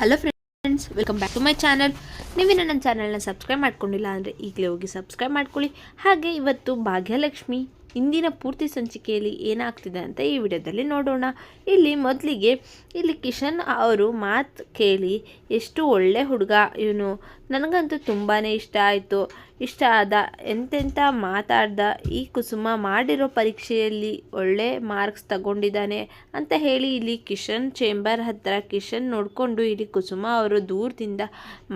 Hello friends welcome back to my channel ನೀವಿನ ನನ್ನ ಚಾನಲ್ನ subscribe ಮಾಡ್ಕೊಂಡಿಲ್ಲ ಅಂದರೆ ಈಗಲೇ ಹೋಗಿ ಸಬ್ಸ್ಕ್ರೈಬ್ ಮಾಡ್ಕೊಳ್ಳಿ. ಹಾಗೆ ಇವತ್ತು ಭಾಗ್ಯಲಕ್ಷ್ಮಿ ಇಂದಿನ ಪೂರ್ತಿ ಸಂಚಿಕೆಯಲ್ಲಿ ಏನಾಗ್ತಿದೆ ಅಂತ ಈ ವಿಡಿಯೋದಲ್ಲಿ ನೋಡೋಣ. ಇಲ್ಲಿ ಮೊದಲಿಗೆ ಇಲ್ಲಿ ಕಿಶನ್ ಅವರು ಮಾತು ಕೇಳಿ, ಎಷ್ಟು ಒಳ್ಳೆ ಹುಡುಗ, ಇವನು. ನನಗಂತೂ ತುಂಬಾ ಇಷ್ಟ ಆಯಿತು. ಇಷ್ಟ ಆದ ಎಂತೆಂಥ ಮಾತಾಡ್ದ, ಈ ಕುಸುಮ ಮಾಡಿರೋ ಪರೀಕ್ಷೆಯಲ್ಲಿ ಒಳ್ಳೆ ಮಾರ್ಕ್ಸ್ ತಗೊಂಡಿದ್ದಾನೆ ಅಂತ ಹೇಳಿ ಇಲ್ಲಿ ಕಿಶನ್ ಚೇಂಬರ್ ಹತ್ತಿರ ಕಿಶನ್ ನೋಡಿಕೊಂಡು ಇಲ್ಲಿ ಕುಸುಮ ಅವರು ದೂರದಿಂದ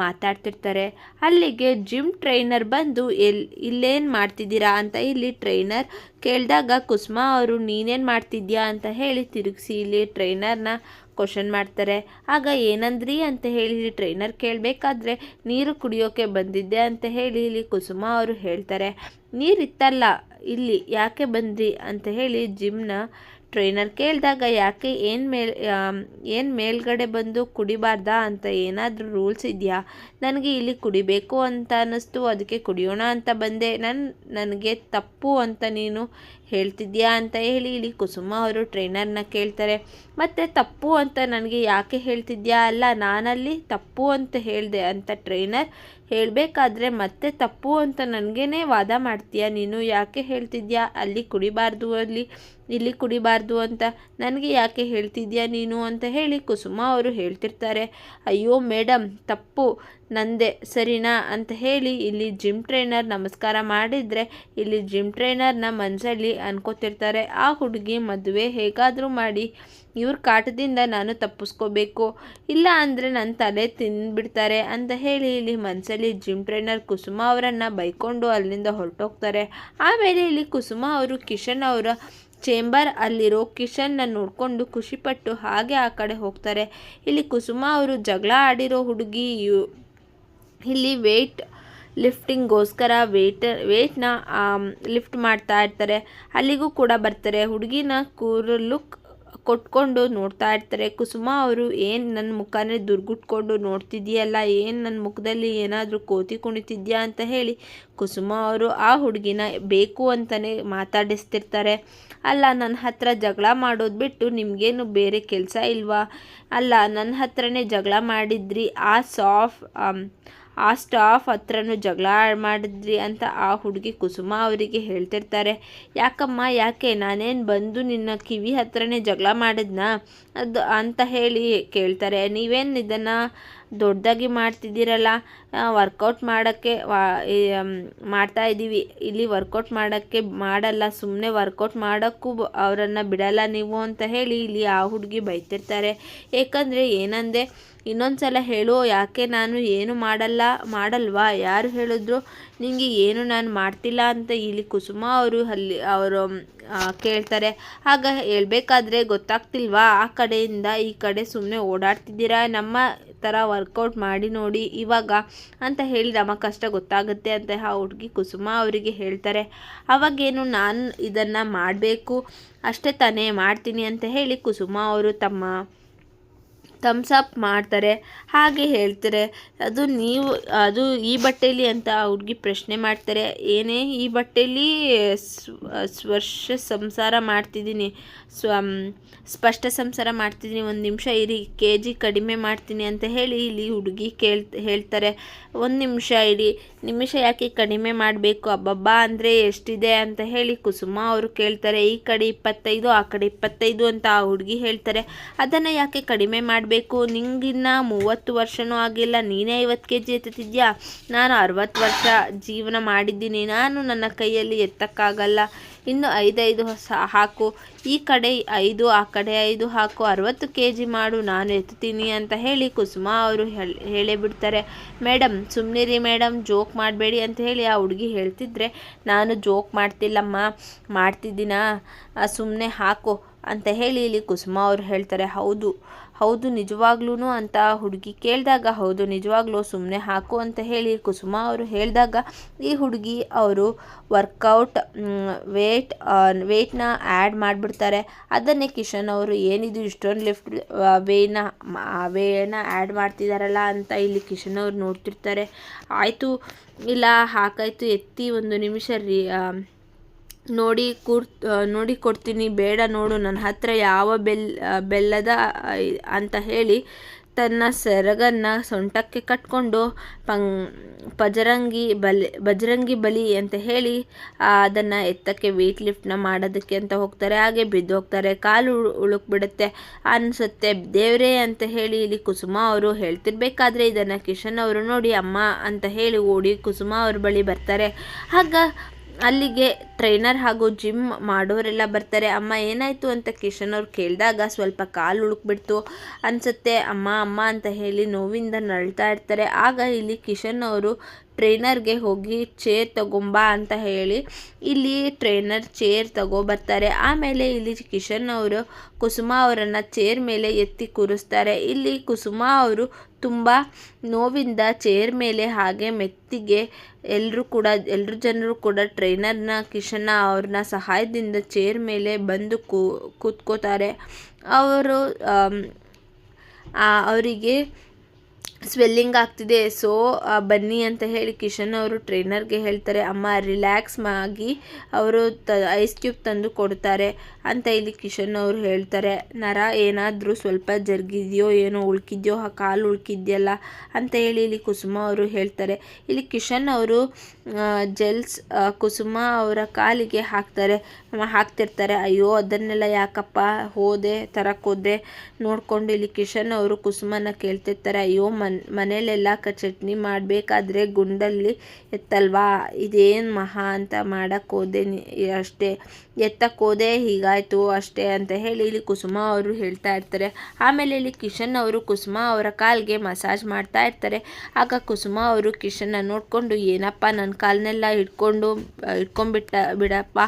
ಮಾತಾಡ್ತಿರ್ತಾರೆ. ಅಲ್ಲಿಗೆ ಜಿಮ್ ಟ್ರೈನರ್ ಬಂದು ಎಲ್, ಇಲ್ಲೇನು ಮಾಡ್ತಿದ್ದೀರಾ ಅಂತ ಇಲ್ಲಿ ಟ್ರೈನರ್ ಕೇಳಿದಾಗ, ಕುಸುಮಾ, ಅವರು ನೀನೇನು ಮಾಡ್ತಿದ್ಯಾ? ಅಂತ ಹೇಳಿ ತಿರುಗಿಸಿ ಇಲ್ಲಿ ಟ್ರೈನರ್ನ ಕ್ವಶನ್ ಮಾಡ್ತಾರೆ. ಆಗ, ಏನಂದ್ರಿ? ಅಂತ ಹೇಳಿ ಟ್ರೈನರ್ ಕೇಳಬೇಕಾದ್ರೆ, ನೀರು ಕುಡಿಯೋಕೆ ಬಂದಿದ್ದೆ ಅಂತ ಹೇಳಿ ಇಲ್ಲಿ ಕುಸುಮ ಅವರು ಹೇಳ್ತಾರೆ. ನೀರಿತ್ತಲ್ಲ, ಇಲ್ಲಿ ಯಾಕೆ ಬಂದ್ರಿ? ಅಂತ ಹೇಳಿ ಜಿಮ್ನ ಟ್ರೈನರ್ ಕೇಳಿದಾಗ, ಯಾಕೆ ಏನು ಮೇಲ್ ಏನು ಮೇಲ್ಗಡೆ ಬಂದು ಕುಡಿಬಾರ್ದಾ? ಅಂತ ಏನಾದರೂ ರೂಲ್ಸ್ ಇದೆಯಾ? ನನಗೆ ಇಲ್ಲಿ ಕುಡಿಬೇಕು ಅಂತ ಅನ್ನಿಸ್ತು, ಅದಕ್ಕೆ ಕುಡಿಯೋಣ ಅಂತ ಬಂದೆ. ನನ್ನ ನನಗೆ ತಪ್ಪು ಅಂತ ನೀನು ಹೇಳ್ತಿದ್ಯಾ? ಅಂತ ಹೇಳಿ ಇಲ್ಲಿ ಕುಸುಮ ಅವರು ಟ್ರೈನರ್ನ ಕೇಳ್ತಾರೆ. ಮತ್ತು ತಪ್ಪು ಅಂತ ನನಗೆ ಯಾಕೆ ಹೇಳ್ತಿದ್ಯಾ? ಅಲ್ಲ, ನಾನಲ್ಲಿ ತಪ್ಪು ಅಂತ ಹೇಳಿದೆ, ಅಂತ ಟ್ರೈನರ್ ಹೇಳಬೇಕಾದ್ರೆ ಮತ್ತೆ ತಪ್ಪು ಅಂತ ನನಗೇನೆ ವಾದ ಮಾಡ್ತೀಯ? ನೀನು ಯಾಕೆ ಹೇಳ್ತಿದ್ಯಾ? ಅಲ್ಲಿ ಕುಡಿಬಾರ್ದು, ಅಲ್ಲಿ, ಇಲ್ಲಿ ಕುಡಿಬಾರ್ದು ಅಂತ ನನಗೆ ಯಾಕೆ ಹೇಳ್ತಿದ್ಯಾ ನೀನು ಅಂತ ಹೇಳಿ ಕುಸುಮ ಅವರು ಹೇಳ್ತಿರ್ತಾರೆ. ಅಯ್ಯೋ ಮೇಡಮ್, ತಪ್ಪು. ನಂದೆ. ಸರಿನಾ? ಅಂತ ಹೇಳಿ ಇಲ್ಲಿ ಜಿಮ್ ಟ್ರೈನರ್ ನಮಸ್ಕಾರ ಮಾಡಿದರೆ ಇಲ್ಲಿ ಜಿಮ್ ಟ್ರೈನರ್ನ ಮನಸ್ಸಲ್ಲಿ ಅನ್ಕೋತಿರ್ತಾರೆ. ಆ ಹುಡುಗಿ ಮದುವೆ ಹೇಗಾದರೂ ಮಾಡಿ ಇವ್ರ ಕಾಟದಿಂದ ನಾನು ತಪ್ಪಿಸ್ಕೋಬೇಕು. ಇಲ್ಲ ಅಂದರೆ ನನ್ನ ತಲೆ ತಿಂದ್ಬಿಡ್ತಾರೆ ಅಂತ ಹೇಳಿ ಇಲ್ಲಿ ಮನಸ್ಸಲ್ಲಿ ಜಿಮ್ ಟ್ರೈನರ್ ಕುಸುಮ ಅವರನ್ನು ಬೈಕೊಂಡು ಅಲ್ಲಿಂದ ಹೊರಟೋಗ್ತಾರೆ. ಆಮೇಲೆ ಇಲ್ಲಿ ಕುಸುಮ ಅವರು, ಕಿಶನ್ ಅವರ ಚೇಂಬರ್ ಅಲ್ಲಿರೋ ಕಿಶನ್ನ ನೋಡಿಕೊಂಡು ಖುಷಿಪಟ್ಟು ಹಾಗೆ ಆ ಕಡೆ ಹೋಗ್ತಾರೆ. ಇಲ್ಲಿ ಕುಸುಮ ಅವರು ಜಗಳ ಆಡಿರೋ ಹುಡುಗಿ ಇಲ್ಲಿ ವೆಯ್ಟ್ ಲಿಫ್ಟಿಂಗ್ಗೋಸ್ಕರ ವೇಟ್ ವೆಯ್ಟ್ನ ಲಿಫ್ಟ್ ಮಾಡ್ತಾ ಇರ್ತಾರೆ. ಅಲ್ಲಿಗೂ ಕೂಡ ಬರ್ತಾರೆ. ಹುಡುಗಿನ ಕೂರಲು ಕೊಟ್ಕೊಂಡು ನೋಡ್ತಾ ಇರ್ತಾರೆ. ಕುಸುಮ ಅವರು ಏನು ನನ್ನ ಮುಖನೇ ದುರ್ಗುಟ್ಕೊಂಡು ನೋಡ್ತಿದ್ಯಲ್ಲ, ಏನು ನನ್ನ ಮುಖದಲ್ಲಿ ಏನಾದರೂ ಕೋತಿ ಕುಣಿತಿದ್ಯಾ ಅಂತ ಹೇಳಿ ಕುಸುಮ ಅವರು ಆ ಹುಡುಗಿನ ಬೇಕು ಅಂತಲೇ ಮಾತಾಡಿಸ್ತಿರ್ತಾರೆ. ಅಲ್ಲ ನನ್ನ ಹತ್ರ ಜಗಳ ಮಾಡೋದು ಬಿಟ್ಟು ನಿಮಗೇನು ಬೇರೆ ಕೆಲಸ ಇಲ್ವಾ? ಅಲ್ಲ ನನ್ನ ಹತ್ರನೇ ಜಗಳ ಮಾಡಿದ್ರಿ, ಆ ಸಾಫ್ ಆ ಸ್ಟಾಫ್ ಹತ್ರನೂ ಜಗಳ ಮಾಡಿದ್ರಿ ಅಂತ ಆ ಹುಡುಗಿ ಕುಸುಮ ಅವರಿಗೆ ಹೇಳ್ತಿರ್ತಾರೆ. ಯಾಕಮ್ಮ, ಯಾಕೆ? ನಾನೇನು ಬಂದು ನಿನ್ನ ಕಿವಿ ಹತ್ರನೇ ಜಗಳ ಮಾಡಿದ್ನಾ? ಅದು ಅಂತ ಹೇಳಿ ಕೇಳ್ತಾರೆ. ನೀವೇನು ಇದನ್ನು ದೊಡ್ಡದಾಗಿ ಮಾಡ್ತಿದ್ದೀರಲ್ಲ ವರ್ಕೌಟ್ ಮಾಡೋಕ್ಕೆ ಮಾಡ್ತಾ ಇದ್ದೀವಿ. ಇಲ್ಲಿ ವರ್ಕೌಟ್ ಮಾಡೋಕ್ಕೆ ಮಾಡಲ್ಲ ಸುಮ್ಮನೆ ವರ್ಕೌಟ್ ಮಾಡೋಕ್ಕೂ ಅವರನ್ನು ಬಿಡಲ್ಲ ನೀವು ಅಂತ ಹೇಳಿ ಇಲ್ಲಿ ಆ ಹುಡುಗಿ ಬೈತಿರ್ತಾರೆ. ಏಕೆಂದರೆ ಏನಂದೆ ಇನ್ನೊಂದು ಸಲ ಹೇಳು, ಯಾಕೆ ನಾನು ಏನು ಮಾಡಲ್ಲ, ಮಾಡಲ್ವಾ? ಯಾರು ಹೇಳಿದ್ರು ನಿಮಗೆ ಏನು ನಾನು ಮಾಡ್ತಿಲ್ಲ ಅಂತ ಇಲ್ಲಿ ಕುಸುಮ ಅವರು ಅಲ್ಲಿ, ಅವರು ಕೇಳ್ತಾರೆ. ಆಗ ಹೇಳಬೇಕಾದ್ರೆ ಗೊತ್ತಾಗ್ತಿಲ್ವಾ? ಆ ಕಡೆಯಿಂದ ಈ ಕಡೆ ಸುಮ್ಮನೆ ಓಡಾಡ್ತಿದ್ದೀರಾ? ನಮ್ಮ ಥರ ವರ್ಕೌಟ್ ಮಾಡಿ ನೋಡಿ ಇವಾಗ ಅಂತ ಹೇಳಿ ನಮ್ಮ ಕಷ್ಟ ಗೊತ್ತಾಗುತ್ತೆ ಅಂತ ಆ ಹುಡುಗಿ ಕುಸುಮ ಅವರಿಗೆ ಹೇಳ್ತಾರೆ. ಅವಾಗೇನು ನಾನು ಇದನ್ನು ಮಾಡಬೇಕು, ಅಷ್ಟೇ ತಾನೇ ಮಾಡ್ತೀನಿ ಅಂತ ಹೇಳಿ ಕುಸುಮ ಅವರು ತಮ್ಮ ಥಮ್ಸ್ ಅಪ್ ಮಾಡ್ತಾರೆ, ಹಾಗೆ ಹೇಳ್ತಾರೆ. ಅದು ನೀವು, ಅದು ಈ ಬಟ್ಟೆಯಲ್ಲಿ ಅಂತ ಹುಡುಗಿ ಪ್ರಶ್ನೆ ಮಾಡ್ತಾರೆ, ಏನೇ ಈ ಬಟ್ಟೆಯಲ್ಲಿ ಸ್ಪರ್ಶ ಸಂಸಾರ ಮಾಡ್ತಿದ್ದೀನಿ, ಸ್ವ ಸ್ಪಷ್ಟ ಸಂಸಾರ ಮಾಡ್ತಿದ್ದೀನಿ, ಒಂದು ನಿಮಿಷ ಇರಿ ಕೆ ಜಿ ಕಡಿಮೆ ಮಾಡ್ತೀನಿ ಅಂತ ಹೇಳಿ ಇಲ್ಲಿ ಹುಡುಗಿ ಕೇಳ್, ಹೇಳ್ತಾರೆ. ಒಂದು ನಿಮಿಷ ಇಡಿ ನಿಮಿಷ ಯಾಕೆ ಕಡಿಮೆ ಮಾಡಬೇಕು, ಅಬ್ಬಬ್ಬ ಅಂದರೆ ಎಷ್ಟಿದೆ ಅಂತ ಹೇಳಿ ಕುಸುಮ ಅವರು ಕೇಳ್ತಾರೆ. ಈ ಕಡೆ ಇಪ್ಪತ್ತೈದು, ಆ ಕಡೆ ಇಪ್ಪತ್ತೈದು ಅಂತ ಆ ಹುಡುಗಿ ಹೇಳ್ತಾರೆ. ಅದನ್ನು ಯಾಕೆ ಕಡಿಮೆ ಮಾಡಬೇಕು? ನಿಂಗಿನ್ನ ಮೂವತ್ತು ವರ್ಷವೂ ಆಗಿಲ್ಲ. ನೀನೇ ಐವತ್ತು ಕೆ ಜಿ ಎತ್ತುತ್ತಿದ್ಯಾ? ನಾನು ಅರವತ್ತು ವರ್ಷ ಜೀವನ ಮಾಡಿದ್ದೀನಿ. ನಾನು ನನ್ನ ಕೈಯಲ್ಲಿ ಎತ್ತಕ್ಕಾಗಲ್ಲ. ಇನ್ನು ಐದೈದು ಹಾಕು. ಈ ಕಡೆ ಐದು, ಆ ಕಡೆ ಐದು ಹಾಕು. ಅರವತ್ತು ಕೆ ಜಿ ಮಾಡು. ನಾನು ಎತ್ತುತ್ತೀನಿ ಅಂತ ಹೇಳಿ ಕುಸುಮ ಅವರು ಹೇಳಿ ಬಿಡ್ತಾರೆ ಮೇಡಮ್ ಸುಮ್ಮನಿರಿ ಮೇಡಮ್ ಜೋಕ್ ಮಾಡಬೇಡಿ ಅಂತ ಹೇಳಿ ಆ ಹುಡುಗಿ ಹೇಳ್ತಿದ್ರೆ, ನಾನು ಜೋಕ್ ಮಾಡ್ತಿಲ್ಲಮ್ಮ. ಮಾಡ್ತಿದ್ದೀನಾ? ಸುಮ್ಮನೆ ಹಾಕು ಅಂತ ಹೇಳಿ ಇಲ್ಲಿ ಕುಸುಮ ಅವರು ಹೇಳ್ತಾರೆ. ಹೌದು. ಹೌದು ನಿಜವಾಗ್ಲೂ ಅಂತ ಹುಡುಗಿ ಕೇಳಿದಾಗ, ಹೌದು, ನಿಜವಾಗ್ಲೂ ಸುಮ್ಮನೆ ಹಾಕು ಅಂತ ಹೇಳಿ ಕುಸುಮ ಅವರು ಹೇಳಿದಾಗ, ಈ ಹುಡುಗಿ ಅವರು ವರ್ಕೌಟ್ ವೇಟ್ ವೇಟ್ನ ಆ್ಯಡ್ ಮಾಡಿಬಿಡ್ತಾರೆ. ಅದನ್ನೇ ಕಿಶನ್ ಅವರು ಏನಿದು ಇಷ್ಟೊಂದು ಲಿಫ್ಟ್ ವೇನ ವೇನ ಆ್ಯಡ್ ಮಾಡ್ತಿದ್ದಾರಲ್ಲ ಅಂತ ಇಲ್ಲಿ ಕಿಶನ್ ಅವರು ನೋಡ್ತಿರ್ತಾರೆ. ಆಯಿತು, ಇಲ್ಲ, ಹಾಕಾಯ್ತು, ಎತ್ತಿ ಒಂದು ನಿಮಿಷ ರೀ ನೋಡಿ ಕೂರ್ ನೋಡಿ ಕೊಡ್ತೀನಿ, ಬೇಡ ನೋಡು ನನ್ನ ಹತ್ರ ಯಾವ ಬೆಲ್ ಬೆಲ್ಲದ ಅಂತ ಹೇಳಿ ತನ್ನ ಸೆರಗನ್ನು ಸೊಂಟಕ್ಕೆ ಕಟ್ಕೊಂಡು ಪಂಗ್ ಪಜರಂಗಿ ಬಲಿ ಬಜರಂಗಿ ಬಲಿ ಅಂತ ಹೇಳಿ ಅದನ್ನು ಎತ್ತಕ್ಕೆ ವೆಯ್ಟ್ ಲಿಫ್ಟ್ನ ಮಾಡೋದಕ್ಕೆ ಅಂತ ಹೋಗ್ತಾರೆ. ಹಾಗೆ ಬಿದ್ದು ಹೋಗ್ತಾರೆ. ಕಾಲು ಉಳುಕ್ಬಿಡುತ್ತೆ. ಅನಿಸುತ್ತೆ, ದೇವರೇ ಅಂತ ಹೇಳಿ ಇಲ್ಲಿ ಕುಸುಮ ಅವರು ಹೇಳ್ತಿರ್ಬೇಕಾದ್ರೆ ಇದನ್ನು ಕಿಶನ್ ಅವರು ನೋಡಿ, ಅಮ್ಮ ಅಂತ ಹೇಳಿ ಓಡಿ ಕುಸುಮ ಅವ್ರ ಬಳಿ ಬರ್ತಾರೆ. ಆಗ ಅಲ್ಲಿಗೆ ಟ್ರೈನರ್ ಹಾಗೂ ಜಿಮ್ ಮಾಡೋರೆಲ್ಲ ಬರ್ತಾರೆ. ಅಮ್ಮ, ಏನಾಯಿತು ಅಂತ ಕಿಶನ್ ಅವ್ರು ಕೇಳಿದಾಗ ಸ್ವಲ್ಪ ಕಾಲು ಉಳುಕ್ಬಿಡ್ತು. ಅನಿಸುತ್ತೆ, ಅಮ್ಮ ಅಮ್ಮ ಅಂತ ಹೇಳಿ ನೋವಿಂದ ನಳ್ತಾ ಇರ್ತಾರೆ. ಆಗ ಇಲ್ಲಿ ಕಿಶನ್ ಅವರು ಟ್ರೈನರ್ಗೆ ಹೋಗಿ ಚೇರ್ ತಗೊಂಬಾ ಅಂತ ಹೇಳಿ ಇಲ್ಲಿ ಟ್ರೈನರ್ ಚೇರ್ ತಗೋಬರ್ತಾರೆ ಆಮೇಲೆ ಇಲ್ಲಿ ಕಿಶನ್ ಅವರು, ಕುಸುಮ ಅವರನ್ನು ಚೇರ್ ಮೇಲೆ ಎತ್ತಿ ಕೂರಿಸ್ತಾರೆ. ಇಲ್ಲಿ ಕುಸುಮ ಅವರು ತುಂಬ ನೋವಿಂದ ಚೇರ್ ಮೇಲೆ ಹಾಗೆ ಮೆತ್ತಿಗೆ ಎಲ್ಲರೂ ಕೂಡ ಎಲ್ಲರೂ ಜನರು ಕೂಡ ಟ್ರೈನರ್ನ, ಕಿಶನ್ನ ಅವ್ರನ್ನ ಸಹಾಯದಿಂದ ಚೇರ್ ಮೇಲೆ ಬಂದು ಕೂತ್ಕೋತಾರೆ. ಅವರು ಅವರಿಗೆ ಸ್ವೆಲ್ಲಿಂಗ್ ಆಗ್ತಿದೆ. ಸೊ ಬನ್ನಿ ಅಂತ ಹೇಳಿ ಕಿಶನ್ ಅವರು ಟ್ರೈನರ್ಗೆ ಹೇಳ್ತಾರೆ, ಅಮ್ಮ ರಿಲ್ಯಾಕ್ಸ್ ಆಗಿ ಅವರು ತ ಐಸ್ ಕ್ಯೂಬ್ ತಂದು ಕೊಡ್ತಾರೆ ಅಂತ ಇಲ್ಲಿ ಕಿಶನ್ ಅವರು ಹೇಳ್ತಾರೆ. ನರ, ಏನಾದರೂ ಸ್ವಲ್ಪ ಜರುಗಿದೆಯೋ, ಏನೋ ಉಳ್ಕಿದ್ಯೋ, ಆ ಕಾಲು ಉಳ್ಕಿದ್ಯಲ್ಲ ಅಂತ ಹೇಳಿ ಇಲ್ಲಿ ಕುಸುಮ ಅವರು ಹೇಳ್ತಾರೆ. ಇಲ್ಲಿ ಕಿಶನ್ ಅವರು ಜೆಲ್ಸ್ ಕುಸುಮ ಅವರ ಕಾಲಿಗೆ ಹಾಕ್ತಾರೆ. ಹಾಕ್ತಿರ್ತಾರೆ. ಅಯ್ಯೋ, ಅದನ್ನೆಲ್ಲ ಯಾಕಪ್ಪ? ಹೋದೆ ತರಕ್ಕೆ ಹೋದೆ ನೋಡ್ಕೊಂಡು ಇಲ್ಲಿ ಕಿಶನ್ ಅವರು ಕುಸುಮನ ಕೇಳ್ತಿರ್ತಾರೆ. ಅಯ್ಯೋ, ಮನ್ ಮನೇಲೆಲ್ಲ ಕ, ಚಟ್ನಿ ಮಾಡಬೇಕಾದ್ರೆ ಗುಂಡಲ್ಲಿ ಎತ್ತಲ್ವಾ? ಇದೇನು ಮಹಾ ಅಂತ ಮಾಡೋಕ್ಕೋದೆ ಅಷ್ಟೇ. ಎತ್ತಕ್ಕೆ ಹೋದೆ ಹೀಗಾಯಿತು ಅಷ್ಟೇ ಅಂತ ಹೇಳಿ ಇಲ್ಲಿ ಕುಸುಮ ಅವರು ಹೇಳ್ತಾ ಇರ್ತಾರೆ. ಆಮೇಲೆ ಇಲ್ಲಿ ಕಿಶನ್ ಅವರು ಕುಸುಮ ಅವರ ಕಾಲಿಗೆ ಮಸಾಜ್ ಮಾಡ್ತಾ ಇರ್ತಾರೆ. ಆಗ ಕುಸುಮ ಅವರು ಕಿಶನ್ನ ನೋಡಿಕೊಂಡು, ಏನಪ್ಪ ನನ್ನ ಕಾಲನ್ನೆಲ್ಲ ಇಟ್ಕೊಂಡು ಇಟ್ಕೊಂಡ್ಬಿಟ್ಟ ಬಿಡಪ್ಪ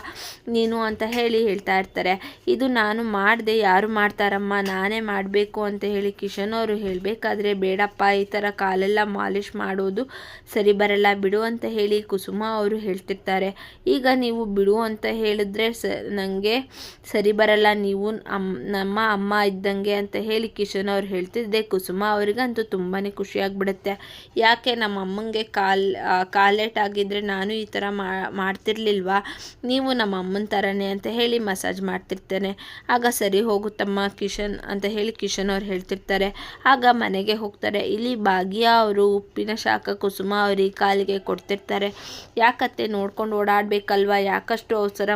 ನೀನು ಅಂತ ಹೇಳಿ ಹೇಳ್ತಾ ಇರ್ತಾರೆ. ಇದು ನಾನು ಮಾಡಿದೆ, ಯಾರು ಮಾಡ್ತಾರಮ್ಮ? ನಾನೇ ಮಾಡಬೇಕು ಅಂತ ಹೇಳಿ ಕಿಶನ್ ಅವರು ಹೇಳಬೇಕಾದ್ರೆ, ಬೇಡಪ್ಪ, ಈ ಥರ ಕಾಲೆಲ್ಲ ಮಾಲಿಶ್ ಮಾಡೋದು ಸರಿ ಬರಲ್ಲ, ಬಿಡು ಅಂತ ಹೇಳಿ ಕುಸುಮ ಅವರು ಹೇಳ್ತಿರ್ತಾರೆ. ಈಗ ನೀವು ಬಿಡು ಅಂತ ಹೇಳಿದ್ರೆ ಸ ನನಗೆ ಸರಿ ಬರಲ್ಲ, ನೀವು ನಮ್ಮ ಅಮ್ಮ ಇದ್ದಂಗೆ ಅಂತ ಹೇಳಿ ಕಿಶನ್ ಅವ್ರು ಹೇಳ್ತಿದ್ದೆ. ಕುಸುಮ ಅವರಿಗಂತೂ ತುಂಬಾ ಖುಷಿಯಾಗ್ಬಿಡುತ್ತೆ ಯಾಕೆ ನಮ್ಮ ಅಮ್ಮಂಗೆ ಕಾಲ್ ಕಾಲೇಟ್ ಆಗಿದ್ದರೆ ನಾನು ಈ ಥರ ಮಾಡ್ತಿರ್ಲಿಲ್ವಾ? ನೀವು ನಮ್ಮ ಅಮ್ಮನ ಥರನೇ ಅಂತ ಹೇಳಿ ಮಸಾಜ್ ಮಾಡ್ತಿರ್ತೇನೆ. ಆಗ ಸರಿ ಹೋಗುತ್ತಮ್ಮ ಕಿಶನ್ ಅಂತ ಹೇಳಿ ಕಿಶನ್ ಅವ್ರು ಹೇಳ್ತಿರ್ತಾರೆ. ಆಗ ಮನೆಗೆ ಹೋಗ್ತಾರೆ. ಇಲ್ಲಿ ಭಾಗ್ಯ ಅವರು ಉಪ್ಪಿನ ಶಾಖ ಕುಸುಮ ಅವ್ರಿಗೆ ಕಾಲಿಗೆ ಕೊಡ್ತಿರ್ತಾರೆ. ಯಾಕತ್ತೆ ನೋಡ್ಕೊಂಡು ಓಡಾಡಬೇಕಲ್ವಾ? ಯಾಕಷ್ಟು ಅವಸರ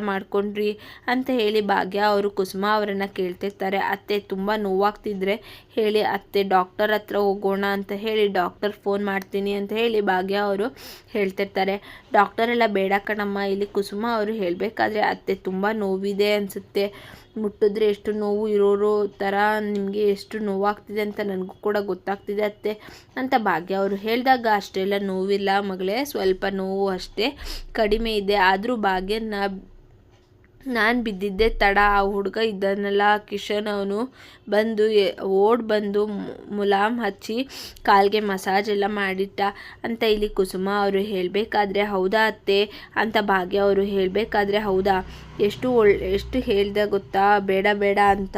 ಮಾಡ್ಕೊಂಡ್ರಿ ಅಂತ ಹೇಳಿ ಭಾಗ್ಯ ಅವರು ಕುಸುಮ ಅವರನ್ನು ಕೇಳ್ತಿರ್ತಾರೆ. ಅತ್ತೆ ತುಂಬ ನೋವಾಗ್ತಿದ್ರೆ ಹೇಳಿ, ಅತ್ತೆ ಡಾಕ್ಟರ್ ಹತ್ರ ಹೋಗೋಣ ಅಂತ ಹೇಳಿ ಡಾಕ್ಟರ್ ಫೋನ್ ಮಾಡ್ತೀನಿ ಅಂತ ಹೇಳಿ ಭಾಗ್ಯ ಅವರು ಹೇಳ್ತಿರ್ತಾರೆ. ಡಾಕ್ಟರ್ ಎಲ್ಲ, ಬೇಡ ಕಣಮ್ಮ, ಇಲ್ಲಿ ಕುಸುಮ ಅವರು ಹೇಳಬೇಕಾದ್ರೆ ಅತ್ತೆ ತುಂಬ ನೋವಿದೆ ಅನಿಸುತ್ತೆ. ಮುಟ್ಟಿದ್ರೆ ಎಷ್ಟು ನೋವು ಇರೋರು ಥರ, ನಿಮಗೆ ಎಷ್ಟು ನೋವಾಗ್ತಿದೆ ಅಂತ ನನಗೂ ಕೂಡ ಗೊತ್ತಾಗ್ತಿದೆ ಅತ್ತೆ ಅಂತ ಭಾಗ್ಯ ಅವರು ಹೇಳಿದಾಗ ಅಷ್ಟೆಲ್ಲ ನೋವಿಲ್ಲ ಮಗಳೇ, ಸ್ವಲ್ಪ ನೋವು ಅಷ್ಟೇ ಕಡಿಮೆ ಇದೆ. ಆದರೂ ಭಾಗ್ಯನ ನಾನು ಬಿದ್ದಿದ್ದೆ ತಡ, ಆ ಹುಡುಗ ಇದ್ದಾನಲ್ಲ ಕಿಶನ್ ಅವನು. ಬಂದು ಓಡಿ ಬಂದು ಮುಲಾಮ್ ಹಚ್ಚಿ ಕಾಲಿಗೆ ಮಸಾಜ್ ಎಲ್ಲ ಮಾಡಿಟ್ಟ. ಅಂತ ಇಲ್ಲಿ ಕುಸುಮ ಅವರು ಹೇಳಬೇಕಾದ್ರೆ ಹೌದಾ ಅತ್ತೆ? ಅಂತ ಭಾಗ್ಯ ಅವರು ಹೇಳಬೇಕಾದ್ರೆ ಹೌದಾ? ಎಷ್ಟು ಒಳ್ಳೆ ಎಷ್ಟು ಹೇಳ್ದೆ ಗೊತ್ತಾ? ಬೇಡ ಬೇಡ ಅಂತ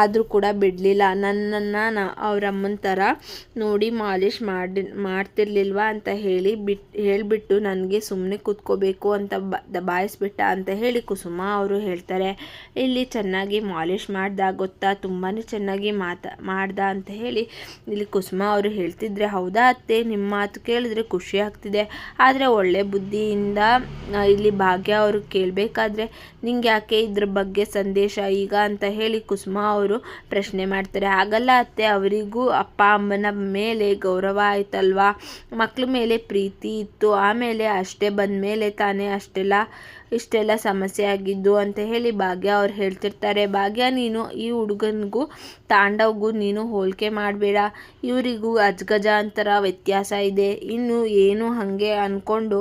ಆದರೂ ಕೂಡ ಬಿಡಲಿಲ್ಲ. ನನ್ನನ್ನು ನ, ಅವರಮ್ಮನ ಥರ ನೋಡಿ ಮಾಲಿಶ್ ಮಾಡಿ ಮಾಡ್ತಿರ್ಲಿಲ್ವಾ ಅಂತ ಹೇಳಿ ಬಿಟ್, ಹೇಳಿಬಿಟ್ಟು ನನಗೆ ಸುಮ್ಮನೆ ಕೂತ್ಕೋಬೇಕು ಅಂತ ಬ ಬಾಯಿಸ್ಬಿಟ್ಟ ಅಂತ ಹೇಳಿ ಕುಸುಮ ಅವರು ಹೇಳ್ತಾರೆ. ಇಲ್ಲಿ ಚೆನ್ನಾಗಿ ಮಾಲಿಷ್ ಮಾಡ್ದ, ಗೊತ್ತಾ? ತುಂಬಾ ಚೆನ್ನಾಗಿ ಮಾತಾ, ಮಾಡ್ದ ಅಂತ ಹೇಳಿ ಇಲ್ಲಿ ಕುಸುಮ ಅವರು ಹೇಳ್ತಿದ್ರೆ, ಹೌದಾ ಅತ್ತೆ? ನಿಮ್ಮ ಮಾತು ಕೇಳಿದ್ರೆ ಖುಷಿ ಆಗ್ತಿದೆ. ಆದರೆ ಒಳ್ಳೆ ಬುದ್ಧಿಯಿಂದ ಇಲ್ಲಿ ಭಾಗ್ಯ ಅವರು ಕೇಳಬೇಕಾದ್ರೆ ನಿಂಗೆ ಯಾಕೆ ಇದ್ರ ಬಗ್ಗೆ ಸಂದೇಶ ಈಗ ಅಂತ ಹೇಳಿ ಕುಸುಮ ಅವರು ಪ್ರಶ್ನೆ ಮಾಡ್ತಾರೆ. ಆಗಲ್ಲ ಅತ್ತೆ, ಅವರಿಗೂ ಅಪ್ಪ, ಅಮ್ಮನ ಮೇಲೆ ಗೌರವ ಆಯ್ತಲ್ವಾ? ಮಕ್ಳ ಮೇಲೆ ಪ್ರೀತಿ ಇತ್ತು. ಆಮೇಲೆ ಅಷ್ಟೇ ಬಂದ ಮೇಲೆ ತಾನೇ ಅಷ್ಟೆಲ್ಲ ಇಷ್ಟೆಲ್ಲ ಸಮಸ್ಯೆ ಆಗಿದ್ದು ಅಂತ ಹೇಳಿ ಭಾಗ್ಯ ಅವ್ರು ಹೇಳ್ತಿರ್ತಾರೆ, ಭಾಗ್ಯ, ನೀನು ಈ ಹುಡುಗನಿಗೂ ತಾಂಡವ್ಗೂ ನೀನು ಹೋಲಿಕೆ ಮಾಡಬೇಡ. ಇವರಿಗೂ ಅಂತರ ವ್ಯತ್ಯಾಸ ಇದೆ. ಇನ್ನು ಏನು ಹಾಗೆ ಅಂದ್ಕೊಂಡು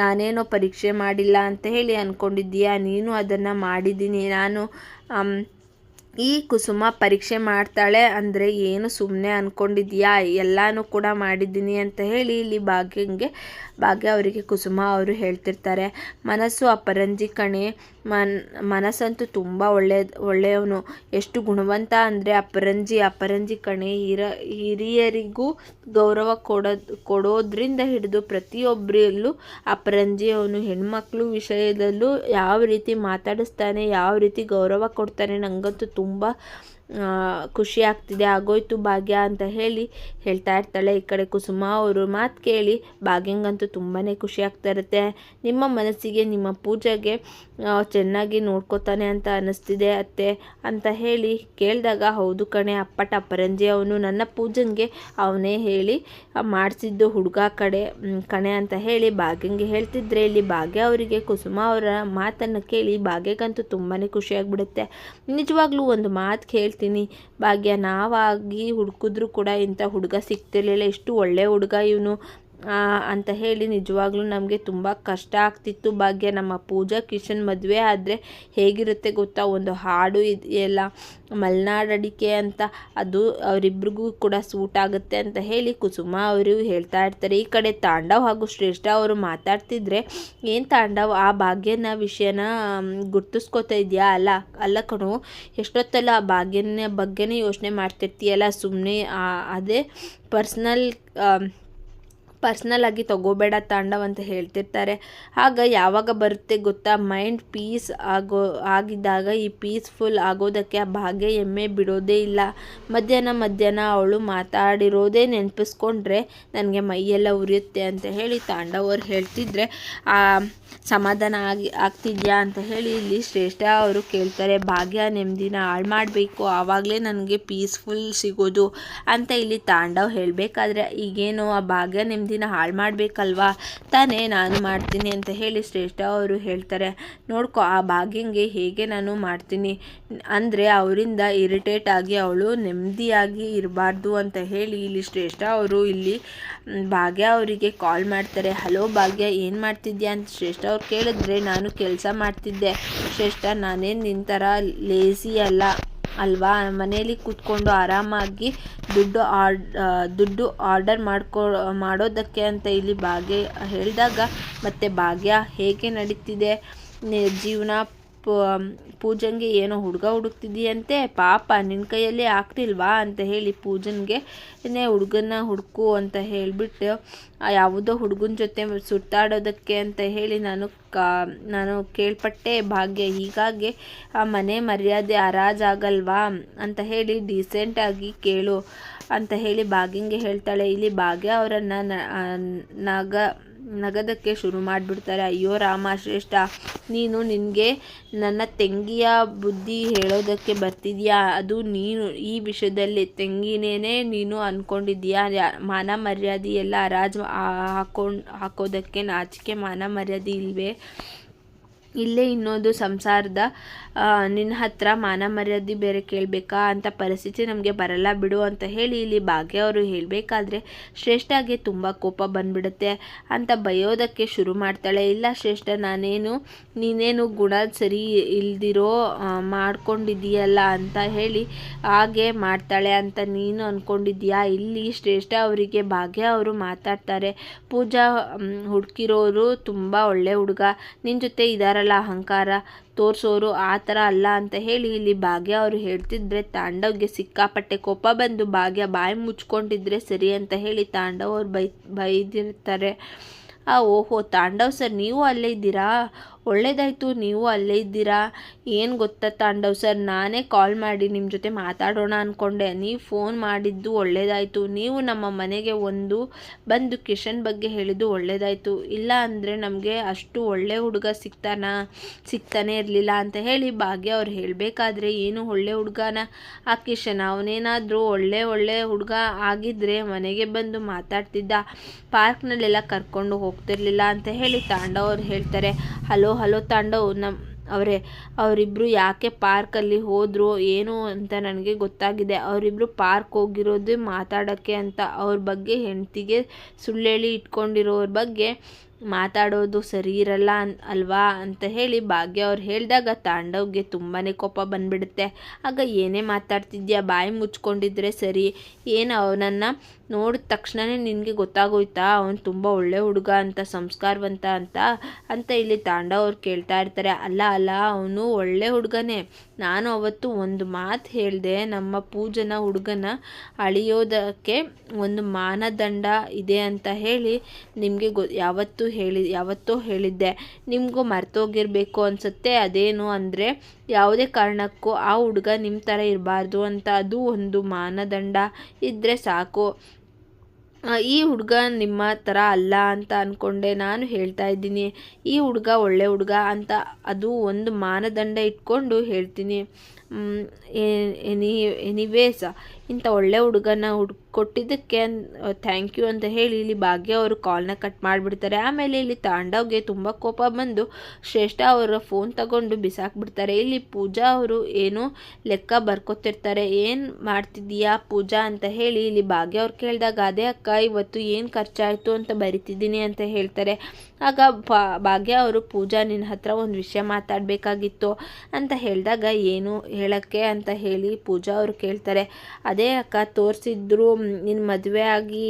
ನಾನೇನೋ ಪರೀಕ್ಷೆ ಮಾಡಿಲ್ಲ ಅಂತ ಹೇಳಿ ಅಂದ್ಕೊಂಡಿದ್ದೀಯಾ ನೀನು ಅದನ್ನು ಮಾಡಿದ್ದೀನಿ. ನಾನು ಈ ಕುಸುಮ ಪರೀಕ್ಷೆ ಮಾಡ್ತಾಳೆ ಅಂದರೆ ಏನು ಸುಮ್ಮನೆ ಅಂದ್ಕೊಂಡಿದ್ಯಾ ಎಲ್ಲನೂ ಕೂಡ ಮಾಡಿದ್ದೀನಿ ಅಂತ ಹೇಳಿ ಇಲ್ಲಿ ಭಾಗ್ಯಂಗೆ ಭಾಗ್ಯ ಅವರಿಗೆ ಕುಸುಮ ಅವರು ಹೇಳ್ತಿರ್ತಾರೆ. ಮನಸ್ಸು ಅಪರಂಜಿ ಕಣೆ, ಮನ್, ಮನಸ್ಸಂತೂ ತುಂಬ ಒಳ್ಳೆಯ ಒಳ್ಳೆಯವನು. ಎಷ್ಟು ಗುಣವಂತ ಅಂದರೆ ಅಪರಂಜಿ ಅಪರಂಜಿ ಕಣೆ, ಹಿರ, ಹಿರಿಯರಿಗೂ ಗೌರವ ಕೊಡೋದು, ಕೊಡೋದ್ರಿಂದ ಹಿಡಿದು ಪ್ರತಿಯೊಬ್ಬರಲ್ಲೂ ಅಪರಂಜಿ ಅವನು ಹೆಣ್ಮಕ್ಳು ವಿಷಯದಲ್ಲೂ ಯಾವ ರೀತಿ ಮಾತಾಡಿಸ್ತಾನೆ, ಯಾವ ರೀತಿ ಗೌರವ ಕೊಡ್ತಾನೆ ನನಗಂತೂ ತುಂಬ ಖುಷಿ ಆಗ್ತಿದೆ, ಆಗೋಯ್ತು ಭಾಗ್ಯ ಅಂತ ಹೇಳಿ ಹೇಳ್ತಾ ಇರ್ತಾಳೆ. ಈ ಕಡೆ ಕುಸುಮ ಅವರು ಮಾತು ಕೇಳಿ ಭಾಗ್ಯಂಗಂತೂ ತುಂಬಾ ಖುಷಿ ಆಗ್ತಾ ಇರುತ್ತೆ. ನಿಮ್ಮ ಮನಸ್ಸಿಗೆ, ನಿಮ್ಮ ಪೂಜೆಗೆ ಚೆನ್ನಾಗಿ ನೋಡ್ಕೋತಾನೆ ಅಂತ ಅನ್ನಿಸ್ತಿದೆ ಅತ್ತೆ ಅಂತ ಹೇಳಿ ಕೇಳಿದಾಗ, ಹೌದು ಕಣೆ ಅಪ್ಪಟ ಅಪರಂಜಿ ಅವನು ನನ್ನ ಪೂಜನ್ಗೆ ಅವನೇ ಹೇಳಿ ಮಾಡಿಸಿದ್ದು ಹುಡುಗ ಕಡೆ ಕಣೆ ಅಂತ ಹೇಳಿ ಭಾಗ್ಯಂಗೆ ಹೇಳ್ತಿದ್ರೆ, ಇಲ್ಲಿ ಭಾಗ್ಯ ಅವರಿಗೆ, ಕುಸುಮ ಅವರ ಮಾತನ್ನು ಕೇಳಿ ಭಾಗ್ಯಗಂತೂ ತುಂಬಾ ಖುಷಿಯಾಗ್ಬಿಡುತ್ತೆ ನಿಜವಾಗ್ಲೂ ಒಂದು ಮಾತು ಹೇಳ್ತೀನಿ. ಭಾಗ್ಯ ನಾವಾಗಿ ಹುಡುಕಿದ್ರು ಕೂಡ ಇಂಥ ಹುಡುಗ ಸಿಗ್ತಿರ್ಲಿಲ್ಲ. ಎಷ್ಟು ಒಳ್ಳೆ ಹುಡುಗ ಇವನು. ಅಂತ ಹೇಳಿ ನಿಜವಾಗ್ಲೂ ನಮಗೆ ತುಂಬ ಕಷ್ಟ ಆಗ್ತಿತ್ತು ಭಾಗ್ಯ. ನಮ್ಮ ಪೂಜಾ ಕಿಶನ್ ಮದುವೆ ಆದರೆ ಹೇಗಿರುತ್ತೆ ಗೊತ್ತಾ? ಒಂದು ಹಾಡು ಇದೆಯಲ್ಲ, ಮಲೆನಾಡು ಅಡಿಕೆ ಅಂತ. ಅದು ಅವರಿಬ್ರಿಗೂ ಕೂಡ ಸೂಟ್ ಆಗುತ್ತೆ ಅಂತ ಹೇಳಿ ಕುಸುಮ ಅವರು ಹೇಳ್ತಾ ಇರ್ತಾರೆ. ಈ ಕಡೆ ತಾಂಡವ್ ಹಾಗೂ ಶ್ರೇಷ್ಠ ಅವರು ಮಾತಾಡ್ತಿದ್ರೆ, ಏನು ತಾಂಡವ್, ಆ ಭಾಗ್ಯನ ವಿಷಯನ ಗುರ್ತಿಸ್ಕೊತಾ ಇದೆಯಾ? ಅಲ್ಲ ಅಲ್ಲ ಕಣು, ಎಷ್ಟೊತ್ತಲ್ಲ ಆ ಭಾಗ್ಯನ ಬಗ್ಗೆನೇ ಯೋಚನೆ ಮಾಡ್ತಿರ್ತೀಯಲ್ಲ ಸುಮ್ಮನೆ ಅದೇ ಪರ್ಸ್ನಲ್ ಪರ್ಸ್ನಲ್ ಆಗಿ ತಗೋಬೇಡ ತಾಂಡವ್ ಅಂತ ಹೇಳ್ತಿರ್ತಾರೆ. ಆಗ ಯಾವಾಗ ಬರುತ್ತೆ ಗೊತ್ತಾ? ಮೈಂಡ್ ಪೀಸ್ ಆಗೋ, ಆಗಿದ್ದಾಗ ಈ ಪೀಸ್ಫುಲ್ ಆಗೋದಕ್ಕೆ ಆ ಭಾಗ್ಯ ಎಮ್ಮೆ ಬಿಡೋದೇ ಇಲ್ಲ. ಮಧ್ಯಾಹ್ನ ಮಧ್ಯಾಹ್ನ ಅವಳು ಮಾತಾಡಿರೋದೇ ನೆನಪಿಸ್ಕೊಂಡ್ರೆ ನನಗೆ ಮೈಯೆಲ್ಲ ಉರಿಯುತ್ತೆ ಅಂತ ಹೇಳಿ ತಾಂಡವರು ಹೇಳ್ತಿದ್ರೆ, ಆ, ಸಮಾಧಾನ ಆಗಿ, ಆಗ್ತಿದ್ಯಾ? ಅಂತ ಹೇಳಿ ಇಲ್ಲಿ ಶ್ರೇಷ್ಠ ಅವರು ಕೇಳ್ತಾರೆ, ಭಾಗ್ಯ, ನೆಮ್ಮದಿನ ಹಾಳು ಮಾಡಬೇಕು. ಆವಾಗಲೇ ನನಗೆ ಪೀಸ್ಫುಲ್ ಸಿಗೋದು. ಅಂತ ಇಲ್ಲಿ ತಾಂಡವ್ ಹೇಳಬೇಕಾದ್ರೆ, ಈಗೇನು ಆ ಭಾಗ್ಯ ನೆಮ್ಮದಿನ ಹಾಳು ಮಾಡಬೇಕಲ್ವಾ? ತಾನೇ ನಾನು ಮಾಡ್ತೀನಿ ಅಂತ ಹೇಳಿ ಶ್ರೇಷ್ಠ ಅವರು ಹೇಳ್ತಾರೆ. ನೋಡ್ಕೊ, ಆ ಭಾಗ್ಯಂಗೆ ಹೇಗೆ ನಾನು ಮಾಡ್ತೀನಿ? ಅಂದರೆ ಅವರಿಂದ ಇರಿಟೇಟ್ ಆಗಿ ಅವಳು ನೆಮ್ಮದಿಯಾಗಿ ಇರಬಾರ್ದು ಅಂತ ಹೇಳಿ ಇಲ್ಲಿ ಶ್ರೇಷ್ಠ ಅವರು ಇಲ್ಲಿ ಭಾಗ್ಯ ಅವರಿಗೆ ಕಾಲ್ ಮಾಡ್ತಾರೆ. ಹಲೋ ಭಾಗ್ಯ, ಏನು ಮಾಡ್ತಿದ್ಯಾ? ಅಂತ ಶ್ರೇಷ್ಠ ಅವ್ರು ಕೇಳಿದ್ರೆ, ನಾನು ಕೆಲಸ ಮಾಡ್ತಿದ್ದೆ. ಶ್ರೇಷ್ಠ, ನಾನೇನು ನಿನ್ನ ಥರ ಲೇಸಿ ಅಲ್ಲ. ಅಲ್ವಾ? ಮನೇಲಿ ಕೂತ್ಕೊಂಡು ಆರಾಮಾಗಿ ದುಡ್ಡು ಆಡ್ ದುಡ್ಡು ಆರ್ಡರ್ ಮಾಡ್ಕೊ, ಮಾಡೋದಕ್ಕೆ ಅಂತ ಇಲ್ಲಿ ಭಾಗ್ಯ ಹೇಳಿದಾಗ ಮತ್ತು ಭಾಗ್ಯ ಹೇಗೆ ನಡೀತಿದೆ? ಜೀವನ ಪೂಜನ್ಗೆ ಏನೋ ಹುಡುಗ ಹುಡುಕ್ತಿದೀಯಂತೆ ಪಾಪ ನಿನ್ನ ಕೈಯಲ್ಲಿ ಆಗ್ತಿಲ್ವಾ ಅಂತ ಹೇಳಿ ಪೂಜನ್ಗೆ ಹುಡುಗನ ಹುಡುಕು ಅಂತ ಹೇಳಿಬಿಟ್ಟು ಯಾವುದೋ ಹುಡುಗನ ಜೊತೆ ಸುತ್ತಾಡೋದಕ್ಕೆ ಅಂತ ಹೇಳಿ ನಾನು ಕಾ, ನಾನು ಕೇಳ್ಪಟ್ಟೆ, ಭಾಗ್ಯ ಹೀಗಾಗಿ ಆ ಮನೆ ಮರ್ಯಾದೆ ಹರಾಜಾಗಲ್ವಾ ಅಂತ ಹೇಳಿ ಡೀಸೆಂಟಾಗಿ ಕೇಳು ಅಂತ ಹೇಳಿ ಭಾಗ್ಯಂಗೆ ಹೇಳ್ತಾಳೆ. ಇಲ್ಲಿ ಭಾಗ್ಯ ಅವರನ್ನು ನಗ ನಗದಕ್ಕೆ ಶುರು ಮಾಡಿಬಿಡ್ತಾರೆ. ಅಯ್ಯೋ ರಾಮ ಶ್ರೇಷ್ಠ ನೀನು ನಿನಗೆ ನನ್ನ ತಂಗಿಯ ಬುದ್ಧಿ ಹೇಳೋದಕ್ಕೆ ಬರ್ತಿದ್ಯಾ? ಅದು ನೀನು, ಈ ವಿಷಯದಲ್ಲಿ ತೆಂಗಿನೇ ನೀನು ಅಂದ್ಕೊಂಡಿದ್ಯಾ ಮಾನ ಮರ್ಯಾದೆ ಎಲ್ಲ ಹರಾಜು ಹಾಕೊಂಡು, ಹಾಕೋದಕ್ಕೆ ನಾಚಿಕೆ ಮಾನ ಮರ್ಯಾದೆ ಇಲ್ವೇ? ಇಲ್ಲೇ ಇನ್ನೊಂದು ಸಂಸಾರದ ನಿನ್ನ ಹತ್ರ ಮಾನ ಮರ್ಯಾದೆ ಬೇರೆ ಕೇಳಬೇಕಾ ಅಂತ ಪರಿಸ್ಥಿತಿ ನಮಗೆ ಬರಲ್ಲ, ಬಿಡು ಅಂತ ಹೇಳಿ ಇಲ್ಲಿ ಭಾಗ್ಯ ಅವರು ಹೇಳಬೇಕಾದ್ರೆ ಶ್ರೇಷ್ಠಗೆ ತುಂಬ ಕೋಪ ಬಂದ್ಬಿಡುತ್ತೆ ಅಂತ ಬಯೋದಕ್ಕೆ ಶುರು ಮಾಡ್ತಾಳೆ. ಇಲ್ಲ ಶ್ರೇಷ್ಠ, ನಾನೇನು, ನೀನೇನು ಗುಣ ಸರಿ ಇಲ್ದಿರೋ ಮಾಡ್ಕೊಂಡಿದ್ದೀಯಲ್ಲ ಅಂತ ಹೇಳಿ ಹಾಗೆ ಮಾಡ್ತಾಳೆ ಅಂತ ನೀನು ಅಂದ್ಕೊಂಡಿದ್ದೀಯಾ ಇಲ್ಲಿ ಶ್ರೇಷ್ಠ ಅವರಿಗೆ ಭಾಗ್ಯ ಅವರು ಮಾತಾಡ್ತಾರೆ. ಪೂಜಾ ಹುಡುಕಿರೋರು ತುಂಬ ಒಳ್ಳೆ ಹುಡುಗ. ನಿನ್ನ ಜೊತೆ ಇದಾರಲ್ಲ ಅಹಂಕಾರ. ತೋರಿಸೋರು ಆ ಥರ ಅಲ್ಲ ಅಂತ ಹೇಳಿ ಇಲ್ಲಿ ಭಾಗ್ಯ ಅವರು ಹೇಳ್ತಿದ್ರೆ, ತಾಂಡವ್ಗೆ ಸಿಕ್ಕಾಪಟ್ಟೆ ಕೋಪ ಬಂದು ಭಾಗ್ಯ ಬಾಯಿ ಮುಚ್ಕೊಂಡಿದ್ರೆ ಸರಿ ಅಂತ ಹೇಳಿ ತಾಂಡವ್ ಅವ್ರು ಬೈ, ಬೈದಿರ್ತಾರೆ. ಆ ಓಹೋ, ತಾಂಡವ್ ಸರ್, ನೀವು ಅಲ್ಲೇ ಇದ್ದೀರಾ? ಒಳ್ಳೇದಾಯಿತು, ನೀವು ಅಲ್ಲೇ ಇದ್ದೀರಾ? ಏನು ಗೊತ್ತಾ ತಾಂಡವ್ ಸರ್? ನಾನೇ ಕಾಲ್ ಮಾಡಿ ನಿಮ್ಮ ಜೊತೆ ಮಾತಾಡೋಣ ಅಂದ್ಕೊಂಡೆ ನೀವು ಫೋನ್ ಮಾಡಿದ್ದು ಒಳ್ಳೇದಾಯಿತು. ನೀವು ನಮ್ಮ ಮನೆಗೆ ಒಂದು ಬಂದು ಕಿಶನ್ ಬಗ್ಗೆ ಹೇಳಿದ್ದು ಒಳ್ಳೇದಾಯಿತು. ಇಲ್ಲ ಅಂದರೆ ನಮಗೆ ಅಷ್ಟು ಒಳ್ಳೆ ಹುಡುಗ ಸಿಗ್ತಾನ, ಸಿಗ್ತಾನೆ ಇರಲಿಲ್ಲ ಅಂತ ಹೇಳಿ ಭಾಗ್ಯ ಅವ್ರು ಹೇಳಬೇಕಾದ್ರೆ ಏನು ಒಳ್ಳೆ ಹುಡುಗನ? ಆ ಕಿಶನ್ ಅವನೇನಾದರೂ ಒಳ್ಳೆ ಒಳ್ಳೆ ಹುಡುಗ ಆಗಿದ್ದರೆ ಮನೆಗೆ ಬಂದು ಮಾತಾಡ್ತಿದ್ದ. ಪಾರ್ಕ್ನಲ್ಲೆಲ್ಲ ಕರ್ಕೊಂಡು ಹೋಗ್ತಿರ್ಲಿಲ್ಲ ಅಂತ ಹೇಳಿ ತಾಂಡವ್ ಹೇಳ್ತಾರೆ. ಹಲೋ ಹಲೋ ತಾಂಡವ್ ನಮ್ಮ ಅವರೇ ಅವರಿಬ್ಬರು ಯಾಕೆ ಪಾರ್ಕಲ್ಲಿ ಹೋದರು ಏನು ಅಂತ ನನಗೆ ಗೊತ್ತಾಗಿದೆ. ಅವರಿಬ್ಬರು ಪಾರ್ಕ್ ಹೋಗಿರೋದು ಮಾತಾಡೋಕ್ಕೆ ಅಂತ ಅವ್ರ ಬಗ್ಗೆ ಹೆಂಡ್ತಿಗೆ ಸುಳ್ಳೇಳಿ ಇಟ್ಕೊಂಡಿರೋರ ಬಗ್ಗೆ ಮಾತಾಡೋದು ಸರಿ ಇರಲ್ಲ ಅನ್, ಅಲ್ವಾ ಅಂತ ಹೇಳಿ ಭಾಗ್ಯ ಅವ್ರು ಹೇಳಿದಾಗ ತಾಂಡವ್ಗೆ ತುಂಬಾ ಕೋಪ ಬಂದ್ಬಿಡುತ್ತೆ. ಆಗ ಏನೇ ಮಾತಾಡ್ತಿದ್ಯಾ, ಬಾಯಿ ಮುಚ್ಕೊಂಡಿದ್ರೆ ಸರಿ. ಏನು ಅವನನ್ನು ನೋಡಿದ ತಕ್ಷಣವೇ ನಿನಗೆ ಗೊತ್ತಾಗೋಯ್ತಾ? ಅವನು ತುಂಬ ಒಳ್ಳೆ ಹುಡುಗ ಅಂತ, ಸಂಸ್ಕಾರವಂತ ಅಂತ ಅಂತ ಇಲ್ಲಿ ತಾಂಡವ್ ಅವ್ರು ಕೇಳ್ತಾ ಇರ್ತಾರೆ. ಅಲ್ಲ ಅಲ್ಲ, ಅವನು ಒಳ್ಳೆ ಹುಡುಗನೇ. ನಾನು ಅವತ್ತು ಒಂದು ಮಾತು ಹೇಳಿದೆ, ನಮ್ಮ ಪೂಜನ ಹುಡುಗನ ಅಳಿಯೋದಕ್ಕೆ ಒಂದು ಮಾನದಂಡ ಇದೆ ಅಂತ ಹೇಳಿ ನಿಮಗೆ ಗೊ, ಯಾವತ್ತೂ ಹೇಳಿ, ಯಾವತ್ತೋ ಹೇಳಿದ್ದೆ. ನಿಮಗೂ ಮರ್ತೋಗಿರಬೇಕು ಅನಿಸುತ್ತೆ. ಅದೇನು ಅಂದರೆ ಯಾವುದೇ ಕಾರಣಕ್ಕೂ ಆ ಹುಡುಗ ನಿಮ್ಮ ಥರ ಇರಬಾರ್ದು ಅಂತ ಅದು ಒಂದು ಮಾನದಂಡ ಇದ್ದರೆ ಸಾಕು. ಈ ಹುಡುಗ ನಿಮ್ಮ ಥರ ಅಲ್ಲ ಅಂತ ಅಂದ್ಕೊಂಡೆ ನಾನು ಹೇಳ್ತಾ ಇದ್ದೀನಿ. ಈ ಹುಡುಗ ಒಳ್ಳೆ ಹುಡುಗ ಅಂತ ಅದು ಒಂದು ಮಾನದಂಡ ಇಟ್ಕೊಂಡು ಹೇಳ್ತೀನಿ. ಎನಿ ಎನಿವೇಸ್ ಇಂಥ ಒಳ್ಳೆ ಹುಡುಗನ ಹುಡ್, ಕೊಟ್ಟಿದ್ದಕ್ಕೆ ಥ್ಯಾಂಕ್ ಯು ಅಂತ ಹೇಳಿ ಇಲ್ಲಿ ಭಾಗ್ಯ ಅವರು ಕಾಲ್ನ ಕಟ್ ಮಾಡಿಬಿಡ್ತಾರೆ. ಆಮೇಲೆ ಇಲ್ಲಿ ತಾಂಡವ್ಗೆ ತುಂಬ ಕೋಪ ಬಂದು ಶ್ರೇಷ್ಠ ಅವರ ಫೋನ್ ತಗೊಂಡು ಬಿಸಾಕ್ಬಿಡ್ತಾರೆ. ಇಲ್ಲಿ ಪೂಜಾ ಅವರು ಏನು ಲೆಕ್ಕ ಬರ್ಕೊತಿರ್ತಾರೆ, ಏನು ಮಾಡ್ತಿದ್ದೀಯಾ ಪೂಜಾ ಅಂತ ಹೇಳಿ ಇಲ್ಲಿ ಭಾಗ್ಯ ಅವ್ರು ಕೇಳಿದಾಗ, ಅದೇ ಅಕ್ಕ, ಇವತ್ತು ಏನು ಖರ್ಚಾಯಿತು ಅಂತ ಬರಿತಿದ್ದೀನಿ ಅಂತ ಹೇಳ್ತಾರೆ. ಆಗ ಭಾಗ್ಯ ಅವರು, ಪೂಜಾ, ನಿನ್ನ ಹತ್ರ ಒಂದು ವಿಷಯ ಮಾತಾಡಬೇಕಾಗಿತ್ತು. ಅಂತ ಹೇಳಿದಾಗ, ಏನು ಹೇಳೋಕ್ಕೆ? ಅಂತ ಹೇಳಿ ಪೂಜಾ ಅವರು ಕೇಳ್ತಾರೆ. ಅದೇ ಅಕ್ಕ ತೋರಿಸಿದ್ರು ನಿನ್ನ ಮದುವೆ ಆಗಿ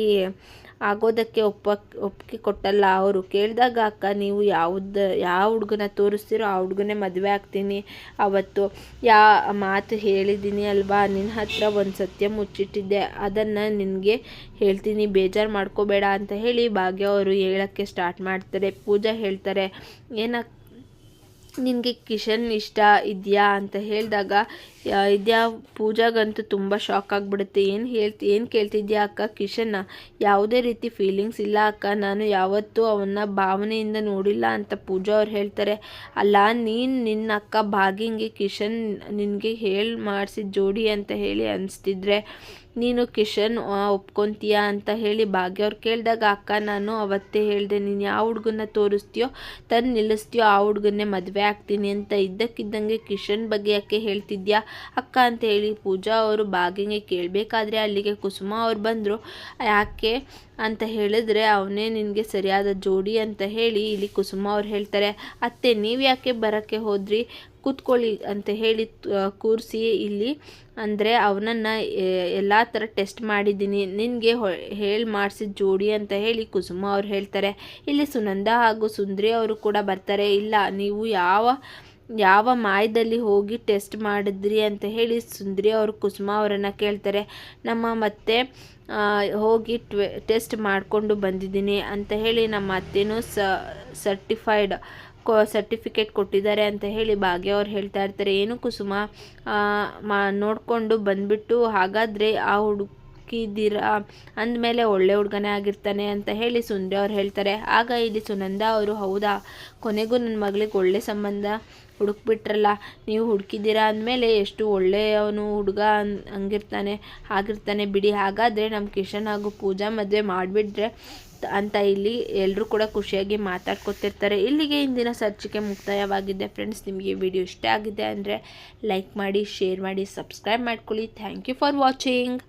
ಆಗೋದಕ್ಕೆ ಒಪ್ಪ, ಒಪ್ಪಿಗೆ ಕೊಟ್ಟಲ್ಲ. ಅವರು ಕೇಳಿದಾಗ, ಅಕ್ಕ, ನೀವು ಯಾವ್ದು, ಯಾವ ಹುಡುಗನ ತೋರಿಸ್ತೀರೋ ಆ ಹುಡುಗನೇ ಮದುವೆ ಆಗ್ತೀನಿ. ಅವತ್ತು ಯಾ, ಮಾತು ಹೇಳಿದ್ದೀನಿ ಅಲ್ವಾ? ನಿನ್ನ ಹತ್ರ ಒಂದು ಸತ್ಯ ಮುಚ್ಚಿಟ್ಟಿದ್ದೆ. ಅದನ್ನು ನಿನಗೆ ಹೇಳ್ತೀನಿ. ಬೇಜಾರು ಮಾಡ್ಕೋಬೇಡ ಅಂತ ಹೇಳಿ ಭಾಗ್ಯ ಅವರು ಹೇಳೋಕ್ಕೆ ಸ್ಟಾರ್ಟ್ ಮಾಡ್ತಾರೆ. ಪೂಜಾ ಹೇಳ್ತಾರೆ ಏನಕ್ಕೆ ನಿನಗೆ ಕಿಶನ್ ಇಷ್ಟ, ಇದೆಯಾ? ಅಂತ ಹೇಳಿದಾಗ ಇದ್ಯಾ? ಪೂಜಾಗಂತೂ ತುಂಬ ಶಾಕ್ ಆಗಿಬಿಡುತ್ತೆ. ಏನು ಹೇಳ್ತಿ, ಏನು ಕೇಳ್ತಿದ್ಯಾ ಅಕ್ಕ? ಕಿಶನ್ನ? ಯಾವುದೇ ರೀತಿ ಫೀಲಿಂಗ್ಸ್ ಇಲ್ಲ ಅಕ್ಕ. ನಾನು ಯಾವತ್ತೂ ಅವನ್ನ ಭಾವನೆಯಿಂದ ನೋಡಿಲ್ಲ ಅಂತ ಪೂಜಾ ಅವ್ರು ಹೇಳ್ತಾರೆ. ಅಲ್ಲ, ನೀನು ನಿನ್ನ ಅಕ್ಕ ಭಾಗಿಂಗೆ ಕಿಶನ್ ನಿನಗೆ ಹೇಳಿ ಮಾಡಿಸಿದ ಜೋಡಿ ಅಂತ ಹೇಳಿ ಅನಿಸ್ತಿದ್ರೆ, ನೀನು ಕಿಶನ್ ಒಪ್ಕೊತೀಯ ಅಂತ ಹೇಳಿ ಭಾಗ್ಯ ಅವ್ರು ಕೇಳಿದಾಗ, ಅಕ್ಕ, ನಾನು ಅವತ್ತೇ ಹೇಳಿದೆ. ನೀನು ಯಾವ ಹುಡುಗನ್ನ ತೋರಿಸ್ತೀಯೋ ತಂದು ನಿಲ್ಲಿಸ್ತೀಯೋ ಆ ಹುಡುಗನ್ನೇ ಮದುವೆ ಆಗ್ತೀನಿ ಅಂತ ಇದ್ದಕ್ಕಿದ್ದಂಗೆ ಕಿಶನ್ ಬಗ್ಗೆ ಯಾಕೆ ಹೇಳ್ತಿದ್ಯಾ? ಅಕ್ಕ ಅಂತ ಹೇಳಿ ಪೂಜಾ ಅವರು ಬಾಗಿಂಗೆ ಕೇಳಬೇಕಾದ್ರೆ ಅಲ್ಲಿಗೆ ಕುಸುಮ ಅವ್ರು ಬಂದರು. ಯಾಕೆ ಅಂತ ಹೇಳಿದ್ರೆ, ಅವನೇ ನಿನಗೆ ಸರಿಯಾದ ಜೋಡಿ ಅಂತ ಹೇಳಿ ಇಲ್ಲಿ ಕುಸುಮ ಅವ್ರು ಹೇಳ್ತಾರೆ, ಅತ್ತೆ, ನೀವು ಯಾಕೆ ಬರೋಕ್ಕೆ ಹೋದ್ರಿ? ಕೂತ್ಕೊಳ್ಳಿ ಅಂತ ಹೇಳಿ ಕೂರಿಸಿ ಇಲ್ಲಿ. ಅಂದರೆ ಅವನನ್ನು ಎಲ್ಲ ಥರ ಟೆಸ್ಟ್ ಮಾಡಿದ್ದೀನಿ, ನಿನಗೆ ಹೇಳಿ ಮಾಡಿಸಿದ ಜೋಡಿ ಅಂತ ಹೇಳಿ ಕುಸುಮ ಅವ್ರು ಹೇಳ್ತಾರೆ. ಇಲ್ಲಿ ಸುನಂದ ಹಾಗೂ ಸುಂದ್ರಿ ಅವರು ಕೂಡ ಬರ್ತಾರೆ. ಇಲ್ಲ, ನೀವು ಯಾವ ಯಾವ ಮಾಯದಲ್ಲಿ ಹೋಗಿ ಟೆಸ್ಟ್ ಮಾಡಿದ್ರಿ ಅಂತ ಹೇಳಿ ಸುಂದ್ರಿ ಅವರು ಕುಸುಮ ಅವರನ್ನು ಕೇಳ್ತಾರೆ, ನಮ್ಮ ಮತ್ತೆ ಹೋಗಿ ಟೆಸ್ಟ್ ಮಾಡಿಕೊಂಡು ಬಂದಿದ್ದೀನಿ ಅಂತ ಹೇಳಿ ನಮ್ಮ ಅತ್ತೆನೂ ಸರ್ಟಿಫೈಡ್ ಸರ್ಟಿಫಿಕೇಟ್ ಕೊಟ್ಟಿದ್ದಾರೆ ಅಂತ ಹೇಳಿ ಭಾಗ್ಯ ಅವ್ರು ಹೇಳ್ತಾ ಇರ್ತಾರೆ, ಏನು ಕುಸುಮ ಮಾ, ನೋಡಿಕೊಂಡು ಬಂದುಬಿಟ್ಟು ಹಾಗಾದರೆ ಆ ಹುಡುಕಿದ್ದೀರಾ? ಅಂದಮೇಲೆ ಒಳ್ಳೆ ಹುಡುಗನೇ ಆಗಿರ್ತಾನೆ ಅಂತ ಹೇಳಿ ಸುಂದ್ರಿ ಅವ್ರು ಹೇಳ್ತಾರೆ. ಆಗ ಇಲ್ಲಿ ಸುನಂದ ಅವರು, ಹೌದಾ? ಕೊನೆಗೂ ನನ್ನ ಮಗಳಿಗೆ ಒಳ್ಳೆ ಸಂಬಂಧ ಹುಡುಕ್ಬಿಟ್ರಲ್ಲ, ನೀವು ಹುಡುಕಿದ್ದೀರಾ? ಅಂದಮೇಲೆ, ಎಷ್ಟು ಒಳ್ಳೆಯವನು ಹುಡುಗ ಅನ್, ಹಂಗಿರ್ತಾನೆ, ಆಗಿರ್ತಾನೆ ಬಿಡಿ. ಹಾಗಾದರೆ ನಮ್ಮ ಕಿಶನ್ ಹಾಗೂ ಪೂಜಾ ಮದುವೆ ಮಾಡಿಬಿಟ್ರೆ ಅಂತ ಇಲ್ಲಿ ಎಲ್ಲರೂ ಕೂಡ ಖುಷಿಯಾಗಿ ಮಾತಾಡ್ಕೊತಿರ್ತಾರೆ. ಇಲ್ಲಿಗೆ ಇಂದಿನ ಸರ್ಚಿಕೆ ಮುಕ್ತಾಯವಾಗಿದೆ. ಫ್ರೆಂಡ್ಸ್, ನಿಮಗೆ ವಿಡಿಯೋ ಇಷ್ಟ ಆಗಿದೆ ಅಂದರೆ ಲೈಕ್ ಮಾಡಿ, ಶೇರ್ ಮಾಡಿ, ಸಬ್ಸ್ಕ್ರೈಬ್ ಮಾಡ್ಕೊಳ್ಳಿ. Thank you for watching.